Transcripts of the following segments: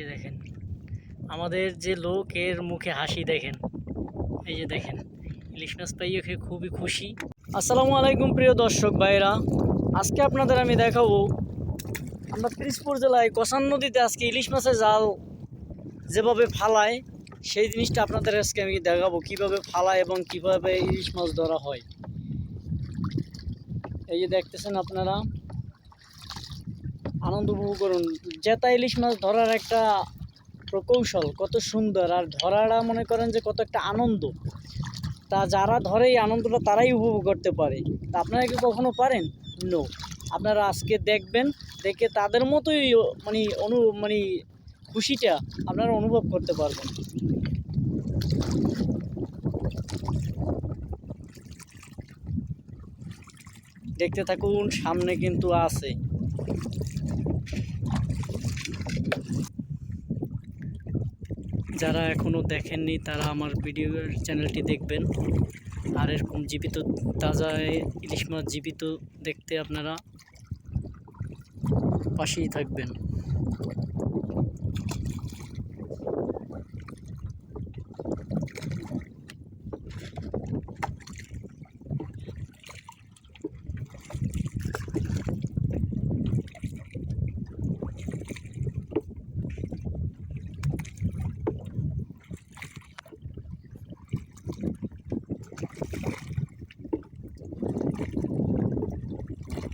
এই দেখেন। আমাদের যে লোক এর মুখে হাসি দেখেন, এই যে দেখেন, ইলিশ মাছ পাইয়ে খেয়ে খুবই খুশি। আসসালামু আলাইকুম প্রিয় দর্শক ভাইরা আজকে আপনাদের আমি দেখাবো, আমরা পিরিজপুর জেলায় কষান নদীতে আজকে ইলিশ মাছের জাল যেভাবে ফালায়, সেই জিনিসটা আপনাদের আজকে আমি দেখাবো, কীভাবে ফালায় এবং কীভাবে ইলিশ মাছ ধরা হয়। এই যে দেখতেছেন আপনারা আনন্দ উপভোগ করুন। জেতা ইলিশ মাছ ধরার একটা প্রকৌশল কত সুন্দর, আর ধরাটা মনে করেন যে কত একটা আনন্দ। তা যারা ধরে এই আনন্দটা তারাই উপভোগ করতে পারে। তা আপনারা কি কখনো পারেন? নো আপনারা আজকে দেখবেন, দেখে তাদের মতোই মানে অনু মানে খুশিটা আপনারা অনুভব করতে পারবেন। দেখতে থাকুন, সামনে কিন্তু আছে। যারা এখনও দেখেননি, তারা আমার ভিডিও চ্যানেলটি দেখবেন। আর এরকম জীবিত, তাজা ইলিশ মাছ জীবিত দেখতে আপনারা পাশেই থাকবেন।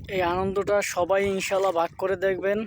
এই আনন্দটা সবাই ইনশাল্লাহ ভাগ করে দেখবেন।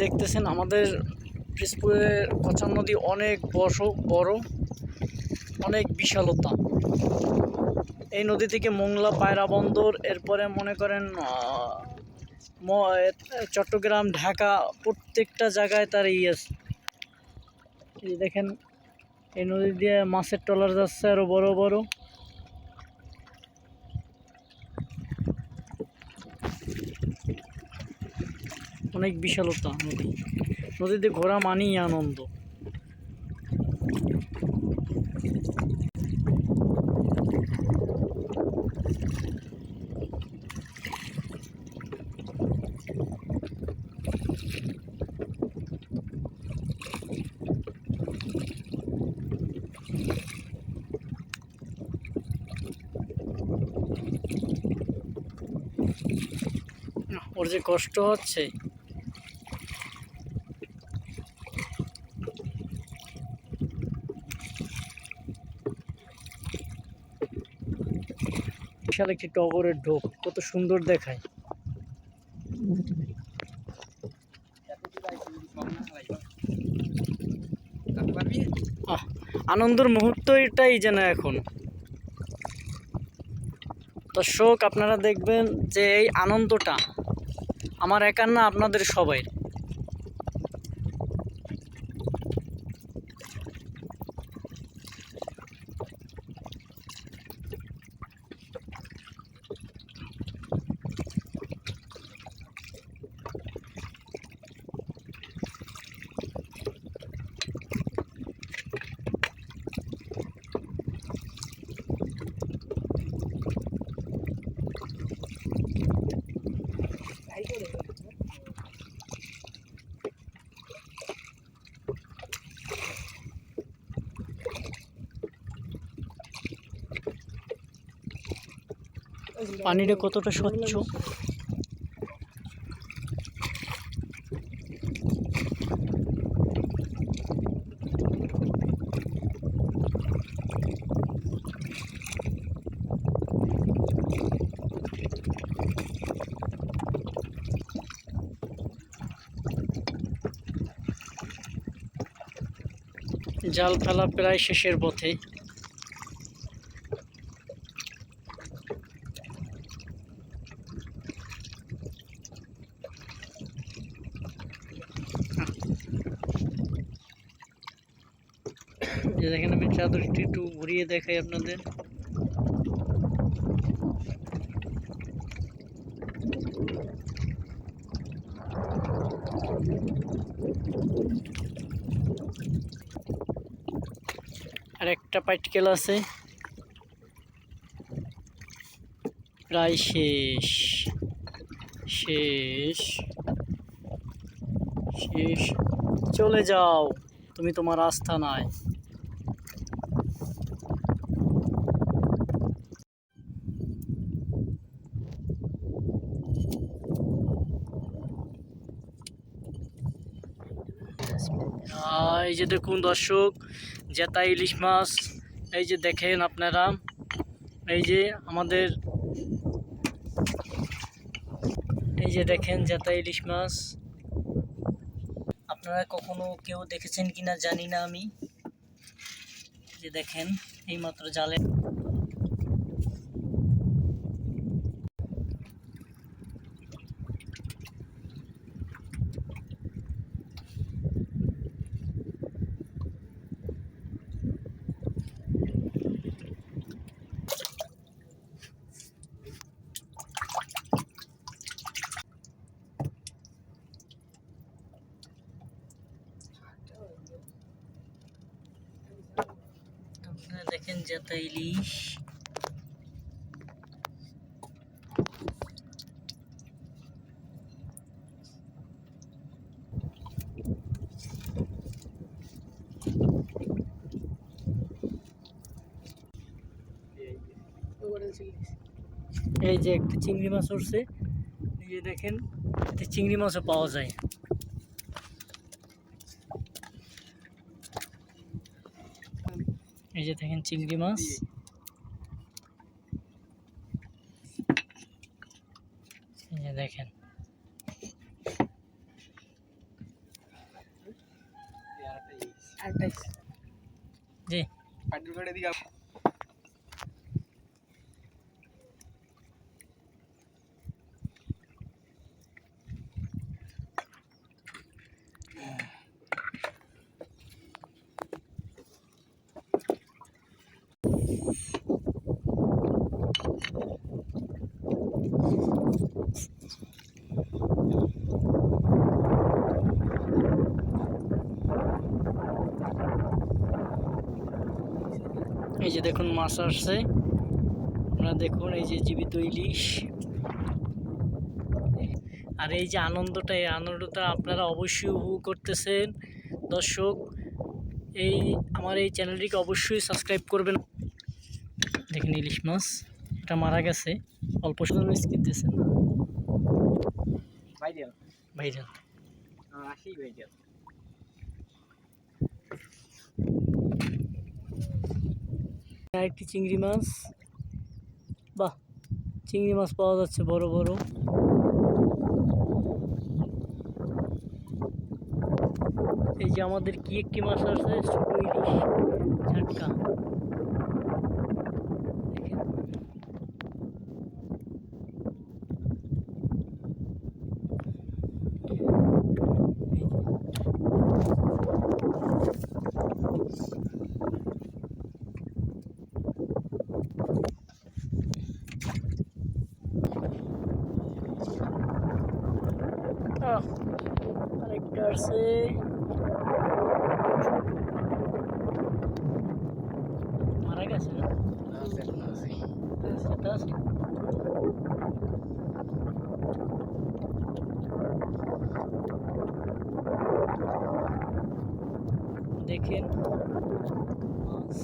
দেখতেছেন আমাদের পিসপুরের কচান নদী অনেক বড় বড়, অনেক বিশালতা। এই নদী থেকে মোংলা পায়রা বন্দর, এরপরে মনে করেন চট্টগ্রাম, ঢাকা, প্রত্যেকটা জায়গায় তার যে দেখেন, এই নদী দিয়ে মাছের ট্রলার যাচ্ছে আরও বড় বড়। অনেক বিশালতা নদী। নদীতে ঘোরা মানেই আনন্দ। ওর যে কষ্ট হচ্ছে বিশাল একটি টগরের ঢোক, কত সুন্দর দেখায়। আনন্দের মুহূর্ত এটাই যেন এখন। দর্শক, আপনারা দেখবেন যে এই আনন্দটা আমার একার না আপনাদের সবাই পানিটা কতটা স্বচ্ছ? জাল ফেলা প্রায় শেষের পথে। যে দেখেন আমি চাদরটি একটু ঘুরিয়ে দেখাই আপনাদের। আর একটা পার্টিকেল আছে। প্রায় শেষ। শেষ। শেষ। চলে যাও। তুমি তোমার আস্থা নাই। এই যে দেখুন দর্শক, জেতা ইলিশ মাছ, এই যে দেখেন আপনারা, এই যে আমাদের, এই যে দেখেন জেতা ইলিশ মাছ। আপনারা কখনো কেউ দেখেছেন কিনা জানি না আমি। যে দেখেন, এইমাত্র জালে আপনারা দেখেন জেতা ইলিশ এই যে একটা চিংড়ি মাছ উঠছে। এই যে দেখেন, এতে চিংড়ি মাছও পাওয়া যায়। এই যে দেখেন চিংড়ি মাছ। এই যে দেখেন। জি। এই যে দেখুন মাছ আসছে। আপনারা দেখুন, এই যে জীবিত ইলিশ। আর এই যে আনন্দটা, এই আনন্দটা আপনারা অবশ্যই উপভোগ করতেছেন। দর্শক, এই আমার এই চ্যানেলটিকে অবশ্যই সাবস্ক্রাইব করবেন। দেখেন ইলিশ মাছ এটা মারা গেছে। অল্প সময় মিস কিনতেছেন ভাইরাল ভাইরাল আসি ভাইরাল আরেকটি চিংড়ি মাছ। বাহ চিংড়ি মাছ পাওয়া যাচ্ছে বড় বড়। এই যে আমাদের কি একটি মাছ আছে? ছোট ইলিশ ঝাটকা দেখেন। এই যে আহ, আরেকটা আছে গেছে না আছে। দেখেন। মাছ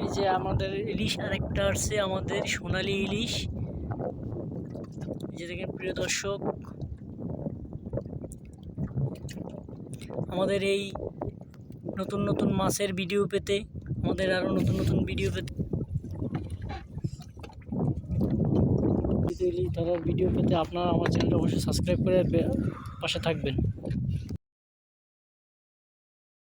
এই যে আমাদের ইলিশ আরেকটা আসছে আমাদের সোনালী ইলিশ। যে দেখেন, প্রিয় দর্শক, আমাদের এই নতুন নতুন মাছের ভিডিও পেতে, আমাদের আরও নতুন নতুন ভিডিও পেতে ধরার ভিডিও পেতে আপনারা আমার চ্যানেলটা অবশ্যই সাবস্ক্রাইব করে পাশে থাকবেন।